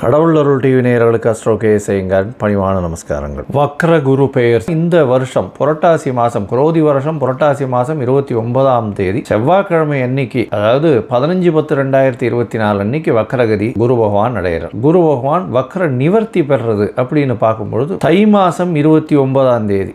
கடவுள் அருள் டிவி நேயர்களுக்கு அஸ்ட்ரோ கே செய்யுங்கள் பணிவான நமஸ்காரங்கள். வக்ர குரு பெயர். இந்த வருஷம் புரட்டாசி மாதம் குரோதி வருஷம் புரட்டாசி மாதம் இருபத்தி ஒன்பதாம் தேதி செவ்வாய்க்கிழமை அன்னைக்கு அதாவது பதினஞ்சு பத்து ரெண்டாயிரத்தி இருபத்தி நாலு அன்னைக்கு வக்ரகதி குரு பகவான் அடையிறார் குரு பகவான் வக்ர நிவர்த்தி பெறுறது அப்படின்னு பார்க்கும்பொழுது தை மாதம் இருபத்தி ஒன்பதாம் தேதி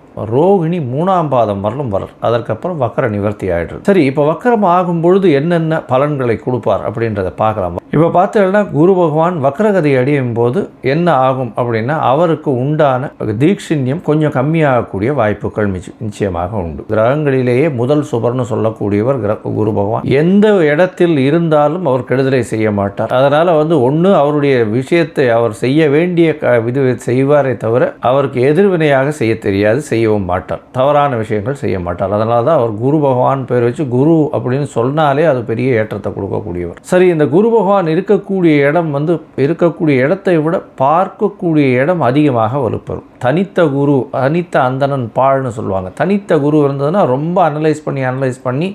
ரோகிணி மூணாம் பாதம் வரலும் வரல் அதற்கப்புறம் வக்கர நிவர்த்தி ஆகிடுது சரி இப்போ வக்கரம் ஆகும் பொழுது என்னென்ன பலன்களை கொடுப்பார் அப்படின்றத பார்க்கலாம். இப்போ பார்த்தீங்கன்னா குரு பகவான் வக்கரகதி அடையும் போது என்ன ஆகும் அப்படின்னா அவருக்கு உண்டான தீட்சிண்யம் கொஞ்சம் கம்மியாகக்கூடிய வாய்ப்புகள் நிச்சயமாக உண்டு. கிரகங்களிலேயே முதல் சுபர்னு சொல்லக்கூடியவர் குரு பகவான். எந்த இடத்தில் இருந்தாலும் அவர் கெடுதலை செய்ய மாட்டார். அதனால் வந்து ஒன்று அவருடைய விஷயத்தை அவர் செய்ய வேண்டிய இது செய்வாரே தவிர அவருக்கு எதிர்வினையாக செய்ய தெரியாது. செய்யவும் மாட்டார். தவறான விஷயங்கள் செய்ய மாட்டார். அதனால தான் அவர் குரு பகவான் பேர் வச்சு குரு அப்படின்னு சொன்னாலே அது பெரிய ஏற்றத்தை கொடுக்கக்கூடியவர். சரி இந்த குரு பகவான் இருக்கக்கூடிய இடம் வந்து இருக்கக்கூடிய இடத்தை விட பார்க்கக்கூடிய இடம் அதிகமாக வலுப்பெறும். தனித்த குரு தனித்த அந்தணன் பாழ்னு சொல்லுவாங்க. தனித்த குரு இருந்ததுன்னா ரொம்ப அனலைஸ் பண்ணி அனலைஸ் பண்ணி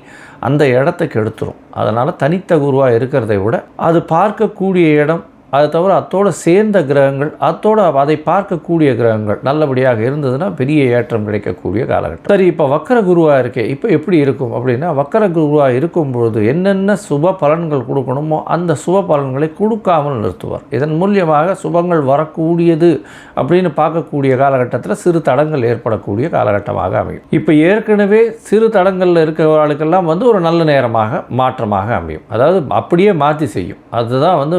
அந்த இடத்த கெடுத்துரும். அதனால் தனித்த குருவாக இருக்கிறதை விட அது பார்க்கக்கூடிய இடம் அது தவிர அத்தோடு சேர்ந்த கிரகங்கள் அத்தோட அதை பார்க்கக்கூடிய கிரகங்கள் நல்லபடியாக இருந்ததுன்னா பெரிய ஏற்றம் கிடைக்கக்கூடிய காலகட்டம். சரி இப்போ வக்கர குருவாக இருக்கே இப்போ எப்படி இருக்கும் அப்படின்னா வக்கர குருவாக இருக்கும் பொழுது என்னென்ன சுப பலன்கள் கொடுக்கணுமோ அந்த சுப பலன்களை கொடுக்காமல் நிறுத்துவார். இதன் மூலியமாக சுபங்கள் வரக்கூடியது அப்படின்னு பார்க்கக்கூடிய காலகட்டத்தில் சிறு தடங்கள் ஏற்படக்கூடிய காலகட்டமாக அமையும். இப்போ ஏற்கனவே சிறு தடங்களில் இருக்கிறவர்களுக்கெல்லாம் வந்து ஒரு நல்ல நேரமாக மாற்றமாக அமையும். அதாவது அப்படியே மாற்றி செய்யும். அதுதான் வந்து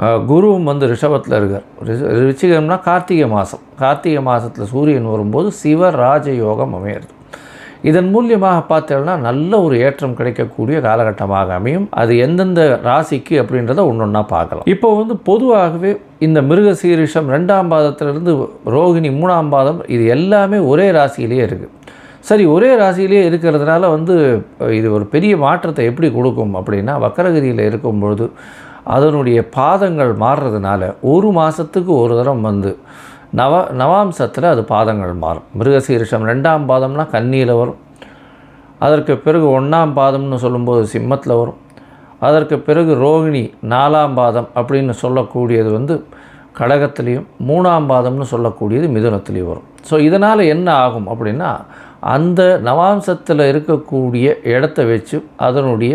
குருவும் வந்து ரிஷபத்தில் இருக்கார். ரிஷ- விருச்சிகம்னா கார்த்திகை மாதம் கார்த்திகை மாதத்தில் சூரியன் வரும்போது சிவ யோகம் அமையிறது. இதன் மூலியமாக பார்த்தோம்னா நல்ல ஒரு ஏற்றம் கிடைக்கக்கூடிய காலகட்டமாக அமையும். அது எந்தெந்த ராசிக்கு அப்படின்றத ஒன்று ஒன்றா பார்க்கலாம். இப்போ வந்து பொதுவாகவே இந்த மிருகசீரிஷம் ரெண்டாம் பாதத்திலிருந்து ரோகிணி மூணாம் பாதம் இது எல்லாமே ஒரே ராசியிலேயே இருக்குது சரி ஒரே ராசியிலே இருக்கிறதுனால வந்து இது ஒரு பெரிய மாற்றத்தை எப்படி கொடுக்கும் அப்படின்னா வக்கரகிரியில் இருக்கும் பொழுது அதனுடைய பாதங்கள் மாறுறதுனால ஒரு மாதத்துக்கு ஒரு தரம் வந்து நவ நவாம்சத்தில் அது பாதங்கள் மாறும். மிருகசீரிஷம் ரெண்டாம் பாதம்னா கன்னியில் வரும். அதற்கு பிறகு ஒன்றாம் பாதம்னு சொல்லும்போது சிம்மத்தில் வரும். அதற்கு பிறகு ரோகிணி நாலாம் பாதம் அப்படின்னு சொல்லக்கூடியது வந்து கடகத்துலேயும் மூணாம் பாதம்னு சொல்லக்கூடியது மிதுனத்திலையும் வரும். ஸோ இதனால் என்ன ஆகும் அப்படின்னா அந்த நவாம்சத்தில் இருக்கக்கூடிய இடத்த வச்சு அதனுடைய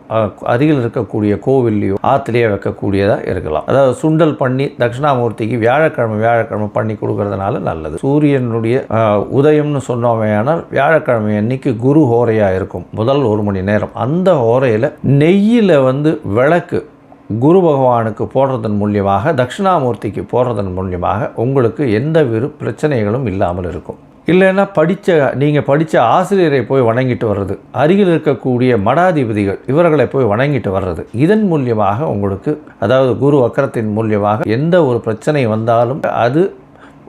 அருகில் இருக்கக்கூடிய கோவில்லையோ ஆற்றுலையோ வைக்கக்கூடியதாக இருக்கலாம். அதாவது சுண்டல் பண்ணி தட்சிணாமூர்த்திக்கு வியாழக்கிழமை வியாழக்கிழமை பண்ணி கொடுக்கறதுனால நல்லது. சூரியனுடைய உதயம்னு சொன்னோமையானால் வியாழக்கிழமை அன்னைக்கு குரு ஹோரையாக இருக்கும். முதல் ஒரு மணி நேரம். அந்த ஹோரையில் நெய்யில் வந்து விளக்கு குரு பகவானுக்கு போடுறதன் மூலியமாக தட்சிணாமூர்த்திக்கு போடுறதன் மூலியமாக உங்களுக்கு எந்த விரு பிரச்சனைகளும் இல்லாமல் இருக்கும். இல்லைன்னா படித்த நீங்கள் படித்த ஆசிரியரை போய் வணங்கிட்டு வர்றது. அருகில் இருக்கக்கூடிய மடாதிபதிகள் இவர்களை போய் வணங்கிட்டு வர்றது. இதன் மூலியமாக உங்களுக்கு அதாவது குரு வக்கரத்தின் மூலியமாக எந்த ஒரு பிரச்சனை வந்தாலும் அது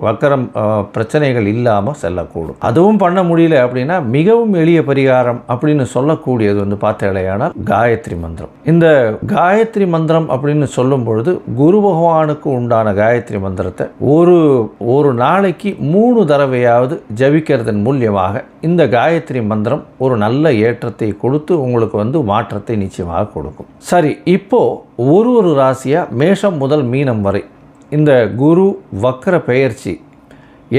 வக்கரம் பிரச்சனைகள் இல்லாமல் செல்லக்கூடும். அதுவும் பண்ண முடியல அப்படின்னா மிகவும் எளிய பரிகாரம் அப்படின்னு சொல்லக்கூடியது வந்து பார்த்தேலையானால் காயத்ரி மந்திரம். இந்த காயத்ரி மந்திரம் அப்படின்னு சொல்லும் பொழுது குரு பகவானுக்கு உண்டான காயத்ரி மந்திரத்தை ஒரு ஒரு நாளைக்கு மூணு தடவையாவது ஜபிக்கிறதன் மூலியமாக இந்த காயத்ரி மந்திரம் ஒரு நல்ல ஏற்றத்தை கொடுத்து உங்களுக்கு வந்து மாற்றத்தை நிச்சயமாக கொடுக்கும். சரி இப்போ ஒரு ஒரு ராசியாக மேஷம் முதல் மீனம் வரை இந்த குரு வக்கர பெயர்ச்சி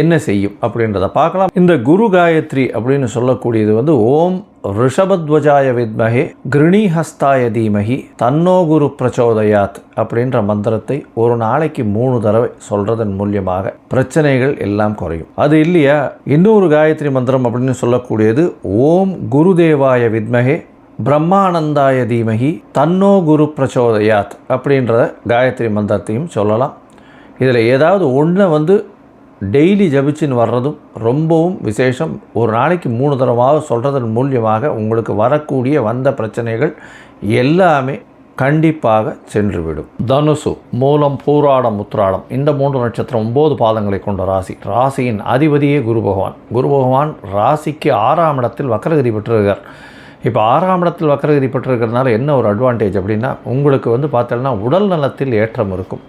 என்ன செய்யும் அப்படின்றத பார்க்கலாம். இந்த குரு காயத்ரி அப்படின்னு சொல்லக்கூடியது வந்து ஓம் ரிஷபத்வஜாய வித்மகே கிருணிஹஸ்தாய தீமகி தன்னோ குரு பிரச்சோதயாத் அப்படின்ற மந்திரத்தை ஒரு நாளைக்கு மூணு தடவை சொல்றதன் மூலியமாக பிரச்சனைகள் எல்லாம் குறையும். அது இல்லையா? இன்னொரு காயத்ரி மந்திரம் அப்படின்னு சொல்லக்கூடியது ஓம் குருதேவாய வித்மகே பிரம்மானந்தாய தீமகி தன்னோ குரு பிரச்சோதயாத் அப்படின்ற காயத்ரி மந்திரத்தையும் சொல்லலாம். இதில் ஏதாவது ஒன்றை வந்து டெய்லி ஜபிச்சுன்னு வர்றதும் ரொம்பவும் விசேஷம். ஒரு நாளைக்கு மூணு தடவாக சொல்கிறதன் மூலியமாக உங்களுக்கு வரக்கூடிய வந்த பிரச்சனைகள் எல்லாமே கண்டிப்பாக சென்றுவிடும். தனுசு மூலம் பூராடம் உத்ராடம் இந்த மூன்று நட்சத்திரம் ஒம்பது பாதங்களை கொண்ட ராசி. ராசியின் அதிபதியே குரு பகவான். குரு பகவான் ராசிக்கு ஆறாம் இடத்தில் வக்கரகிரி பெற்றிருக்கார். இப்போ ஆறாம் இடத்தில் வக்கரகிரி பெற்றிருக்கிறதுனால என்ன ஒரு அட்வான்டேஜ் அப்படின்னா உங்களுக்கு வந்து பார்த்தோம்னா உடல் நலத்தில் ஏற்றம் இருக்கும்.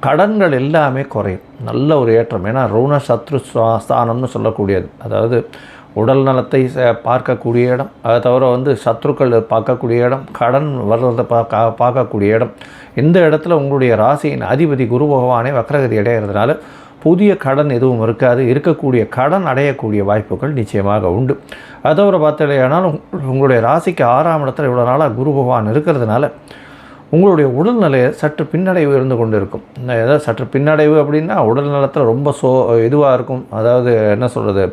கடன்கள் எல்லாமே குறையும். நல்ல ஒரு ஏற்றம். ஏன்னா ருண சத்ரு ஸ்தானம்னு சொல்லக்கூடியது. அதாவது உடல் நலத்தை ச- பார்க்கக்கூடிய இடம். அதை தவிர வந்து சத்ருக்கள் பார்க்கக்கூடிய இடம் கடன் வர்றதை பார்க்க பார்க்கக்கூடிய இடம். இந்த இடத்துல உங்களுடைய ராசியின் அதிபதி குரு பகவானே வக்ரகதி அடைகிறதுனால புதிய கடன் எதுவும் இருக்காது. இருக்கக்கூடிய கடன் அடையக்கூடிய வாய்ப்புகள் நிச்சயமாக உண்டு. அதை தவிர பார்த்தீங்கன்னா உங்களுடைய ராசிக்கு ஆறாம் இடத்துல இவ்வளோ நாளாக குரு பகவான் இருக்கிறதுனால உங்களுடைய உடல்நிலையை சற்று பின்னடைவு இருந்து கொண்டு இருக்கும் ஏதாவது சற்று பின்னடைவு அப்படின்னா உடல் நலத்தில் ரொம்ப சோ இதுவாக இருக்கும். அதாவது என்ன சொல்கிறது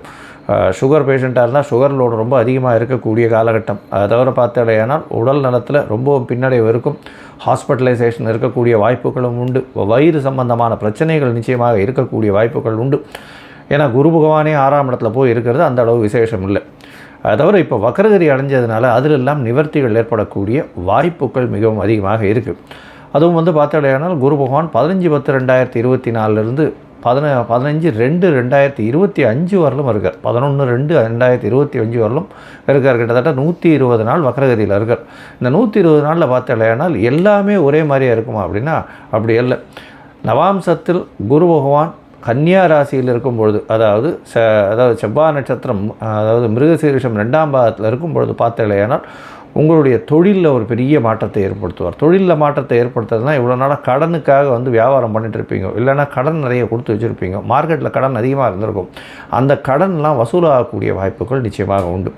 சுகர் பேஷண்ட்டாக இருந்தால் சுகர் லோடு ரொம்ப அதிகமாக இருக்கக்கூடிய காலகட்டம். அதை தவிர பார்த்தடையானால் உடல் நலத்தில் ரொம்ப பின்னடைவு இருக்கும். ஹாஸ்பிட்டலைசேஷன் இருக்கக்கூடிய வாய்ப்புகளும் உண்டு. வயிறு சம்பந்தமான பிரச்சனைகள் நிச்சயமாக இருக்கக்கூடிய வாய்ப்புகள் உண்டு. ஏன்னா குரு பகவானே ஆறாம் இடத்துல போய் இருக்கிறது அந்த அளவு விசேஷம் இல்லை. தவிர இப்போ வக்கரகிரி அடைஞ்சதுனால அதிலெல்லாம் நிவர்த்திகள் ஏற்படக்கூடிய வாய்ப்புகள் மிகவும் அதிகமாக இருக்குது அதுவும் வந்து பார்த்தாலேயானால் குரு பகவான் பதினஞ்சு பத்து ரெண்டாயிரத்தி இருபத்தி நாலுலேருந்து பதின பதினஞ்சு ரெண்டு ரெண்டாயிரத்தி இருபத்தி அஞ்சு வரலும் இருக்கார். பதினொன்று ரெண்டு ரெண்டாயிரத்தி இருபத்தி அஞ்சு வரலும் இருக்கார். கிட்டத்தட்ட நூற்றி இருபது நாள் வக்கரகதியில் இருக்கார். இந்த நூற்றி இருபது நாளில் பார்த்தாலேயானால் எல்லாமே ஒரே மாதிரியாக இருக்குமா அப்படின்னா அப்படி இல்லை நவாம்சத்தில் குரு பகவான் கன்னியா ராசியில் இருக்கும் பொழுது அதாவது ச அதாவது செவ்வாய் நட்சத்திரம் அதாவது மிருகசீரிஷம் ரெண்டாம் பாதத்தில் இருக்கும் பொழுது பார்த்தீங்களேனால் உங்களுடைய தொழிலில் ஒரு பெரிய மாற்றத்தை ஏற்படுத்துவார். தொழிலில் மாற்றத்தை ஏற்படுத்துறதுனா இவ்வளோ நாளாக கடனுக்காக வந்து வியாபாரம் பண்ணிட்டு இருப்பீங்க. இல்லைன்னா கடன் நிறைய கொடுத்து வச்சுருப்பீங்க. மார்க்கெட்டில் கடன் அதிகமாக இருந்திருக்கும். அந்த கடன்லாம் வசூலாகக்கூடிய வாய்ப்புகள் நிச்சயமாக உண்டு.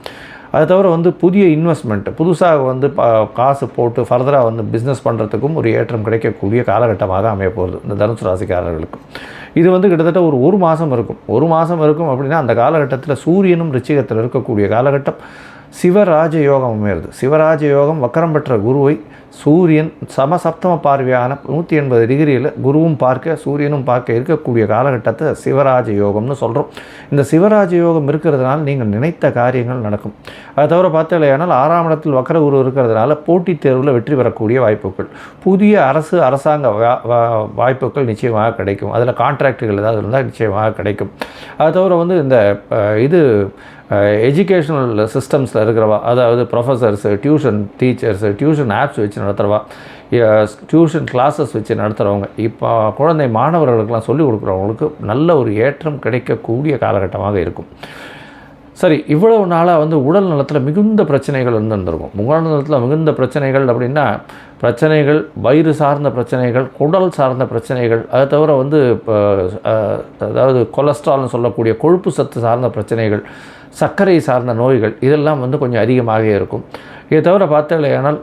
அது தவிர வந்து புதிய இன்வெஸ்ட்மெண்ட் புதுசாக வந்து காசு போட்டு ஃபர்தராக வந்து பிஸ்னஸ் பண்ணுறதுக்கும் ஒரு ஏற்றம் கிடைக்கக்கூடிய காலகட்டமாக அமைய போகிறது இந்த தனுசு ராசிக்காரர்களுக்கு. இது வந்து கிட்டத்தட்ட ஒரு ஒரு மாதம் இருக்கும். ஒரு மாதம் இருக்கும் அப்படின்னா அந்த காலகட்டத்தில் சூரியனும் ரிச்சிகத்தில் இருக்கக்கூடிய காலகட்டம் சிவராஜ யோகம் அமையிறது. சிவராஜ யோகம் வக்கரம் பெற்ற குருவை சூரியன் சமசப்தம பார்வையான நூற்றி எண்பது டிகிரியில் குருவும் பார்க்க சூரியனும் பார்க்க இருக்கக்கூடிய காலகட்டத்தை சிவராஜ யோகம்னு சொல்கிறோம் இந்த சிவராஜ யோகம் இருக்கிறதுனால நீங்கள் நினைத்த காரியங்கள் நடக்கும். அதை தவிர பார்த்தாலேயானால் ஆறாம் இடத்தில் வக்கர குரு இருக்கிறதுனால போட்டித் தேர்வில் வெற்றி பெறக்கூடிய வாய்ப்புகள். புதிய அரசு அரசாங்க வா- வா- வாய்ப்புகள் நிச்சயமாக கிடைக்கும். அதில் கான்ட்ராக்டுகள் ஏதாவது இருந்தால் நிச்சயமாக கிடைக்கும். அது தவிர வந்து இந்த இது எஜுகேஷ்னல் சிஸ்டம்ஸில் இருக்கிறவா அதாவது professors tuition teachers tuition apps வச்சு நடத்துகிறவா டியூஷன் கிளாஸஸ் வச்சு நடத்துகிறவங்க இப்போ குழந்தை மாணவர்களுக்கெல்லாம் சொல்லிக் கொடுக்குறவங்களுக்கு நல்ல ஒரு ஏற்றம் கிடைக்கக்கூடிய காலகட்டமாக இருக்கும். சரி இவ்வளவு நாளாக வந்து உடல் நலத்தில் மிகுந்த பிரச்சனைகள் இருந்திருக்கும் உடல் நலத்தில் மிகுந்த பிரச்சனைகள் அப்படின்னா பிரச்சனைகள் வயிறு சார்ந்த பிரச்சனைகள் குடல் சார்ந்த பிரச்சனைகள் அதை தவிர வந்து இப்போ அதாவது கொலஸ்ட்ரால்னு சொல்லக்கூடிய கொழுப்பு சத்து சார்ந்த பிரச்சனைகள் சர்க்கரை சார்ந்த நோய்கள் இதெல்லாம் வந்து கொஞ்சம் அதிகமாக இருக்கும். இதை தவிர பார்த்தாலேயானால்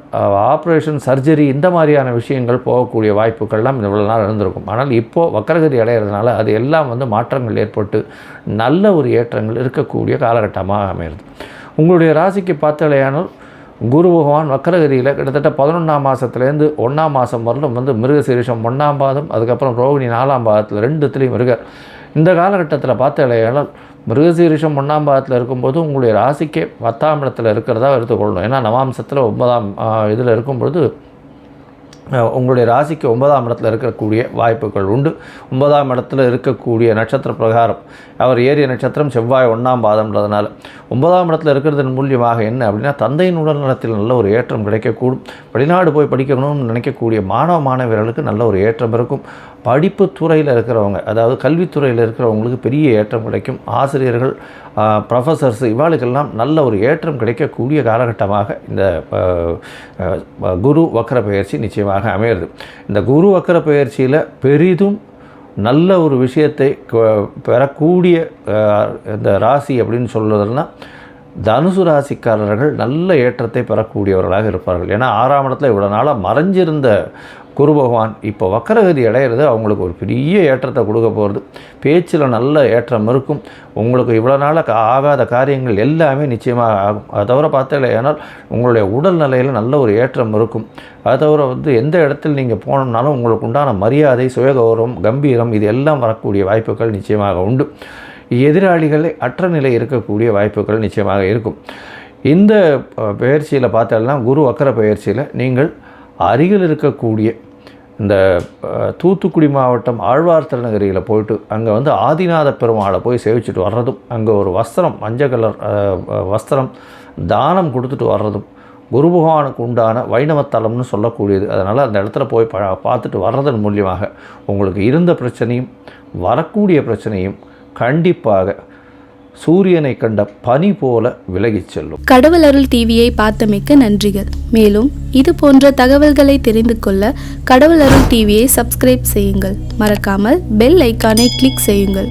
ஆப்ரேஷன் சர்ஜரி இந்த மாதிரியான விஷயங்கள் போகக்கூடிய வாய்ப்புகள்லாம் இவ்வளோ நாள் இருந்திருக்கும். ஆனால் இப்போது வக்கரகதி அடைகிறதுனால அது எல்லாம் வந்து மாற்றங்கள் ஏற்பட்டு நல்ல ஒரு ஏற்றங்கள் இருக்கக்கூடிய காலகட்டமாக அமைகிறது உங்களுடைய ராசிக்கு பார்த்தாலேயானால் குரு பகவான் வக்கரகதியில் கிட்டத்தட்ட பதினொன்றாம் மாதத்துலேருந்து ஒன்றாம் மாதம் வரலும் வந்து மிருகசீரிஷம் ஒன்றாம் பாதம் அதுக்கப்புறம் ரோகிணி நாலாம் பாதத்தில் ரெண்டுத்துலேயும் மிருகர். இந்த காலகட்டத்தில் பார்த்தாலேயானால் மிருகசீரிஷம் ஒன்றாம் பாதத்தில் இருக்கும்போது உங்களுடைய ராசிக்கே பத்தாம் இடத்துல இருக்கிறதா எடுத்துக்கொள்ளணும். ஏன்னா நவாம்சத்தில் ஒன்பதாம் இதில் இருக்கும்பொழுது உங்களுடைய ராசிக்கு ஒன்பதாம் இடத்துல இருக்கக்கூடிய வாய்ப்புகள் உண்டு. ஒன்பதாம் இடத்துல இருக்கக்கூடிய நட்சத்திர பிரகாரம் அவர் ஏரிய நட்சத்திரம் செவ்வாய் ஒன்றாம் பாதம்ன்றதுனால ஒன்பதாம் இடத்துல இருக்கிறதன் மூலியமாக என்ன அப்படின்னா தந்தையின் உடல் நலத்தில் நல்ல ஒரு ஏற்றம் கிடைக்கக்கூடும். வெளிநாடு போய் படிக்கணும்னு நினைக்கக்கூடிய மாணவ மாணவியர்களுக்கு நல்ல ஒரு ஏற்றம் இருக்கும். படிப்பு துறையில் இருக்கிறவங்க அதாவது கல்வித்துறையில் இருக்கிறவங்களுக்கு பெரிய ஏற்றம் கிடைக்கும். ஆசிரியர்கள் ப்ரொஃபஸர்ஸ் இவாளுக்கெல்லாம் நல்ல ஒரு ஏற்றம் கிடைக்கக்கூடிய காலகட்டமாக இந்த குரு வக்கர பயிற்சி நிச்சயமாக அமையிறது இந்த குரு வக்கர பயிற்சியில் பெரிதும் நல்ல ஒரு விஷயத்தை பெறக்கூடிய இந்த ராசி அப்படின்னு சொல்லுறதுன்னா தனுசு ராசிக்காரர்கள் நல்ல ஏற்றத்தை பெறக்கூடியவர்களாக இருப்பார்கள். ஏன்னா ஆறாம் இடத்துல இவ்வளோ நாளாக மறைஞ்சிருந்த குரு பகவான் இப்போ வக்கரகதி அடையிறது அவங்களுக்கு ஒரு பெரிய ஏற்றத்தை கொடுக்க போகிறது பேச்சில் நல்ல ஏற்றம் இருக்கும். உங்களுக்கு இவ்வளோ நாளாக கா- ஆகாத காரியங்கள் எல்லாமே நிச்சயமாக ஆகும். அதை தவிர பார்த்தீங்களா ஏன்னால் உங்களுடைய உடல் நிலையில் நல்ல ஒரு ஏற்றம் இருக்கும். அதை தவிர வந்து எந்த இடத்தில் நீங்கள் போனோம்னாலும் உங்களுக்கு உண்டான மரியாதை சுயகௌரவம் கம்பீரம் இது எல்லாம் வரக்கூடிய வாய்ப்புகள் நிச்சயமாக உண்டு. எதிராளிகளை அற்ற நிலை இருக்கக்கூடிய வாய்ப்புகள் நிச்சயமாக இருக்கும். இந்த பயிற்சியில் பார்த்தோம்னா குரு வக்கர பயிற்சியில் நீங்கள் அருகில் இருக்கக்கூடிய இந்த தூத்துக்குடி மாவட்டம் ஆழ்வார் திருநகரியில் போயிட்டு அங்கே வந்து ஆதிநாத பெருமாளை போய் சேவிச்சுட்டு வர்றதும் அங்கே ஒரு வஸ்திரம் மஞ்சள் கலர் வஸ்திரம் தானம் கொடுத்துட்டு வர்றதும் குரு பகவானுக்கு உண்டான வைணவத்தலம்னு சொல்லக்கூடியது. அதனால் அந்த இடத்துல போய் ப பார்த்துட்டு வர்றதன் மூலியமாக உங்களுக்கு இருந்த பிரச்சனையும் வரக்கூடிய பிரச்சனையும் கண்டிப்பாக சூரியனை கண்ட பனி போல விலகிச் செல்லும். கடவுள் அருள் டிவியை பார்த்தமைக்க நன்றிகள். மேலும் இது போன்ற தகவல்களை தெரிந்து கொள்ள கடவுள் அருள் டிவியை சப்ஸ்கிரைப் செய்யுங்கள். மறக்காமல் பெல் ஐக்கானை கிளிக் செய்யுங்கள்.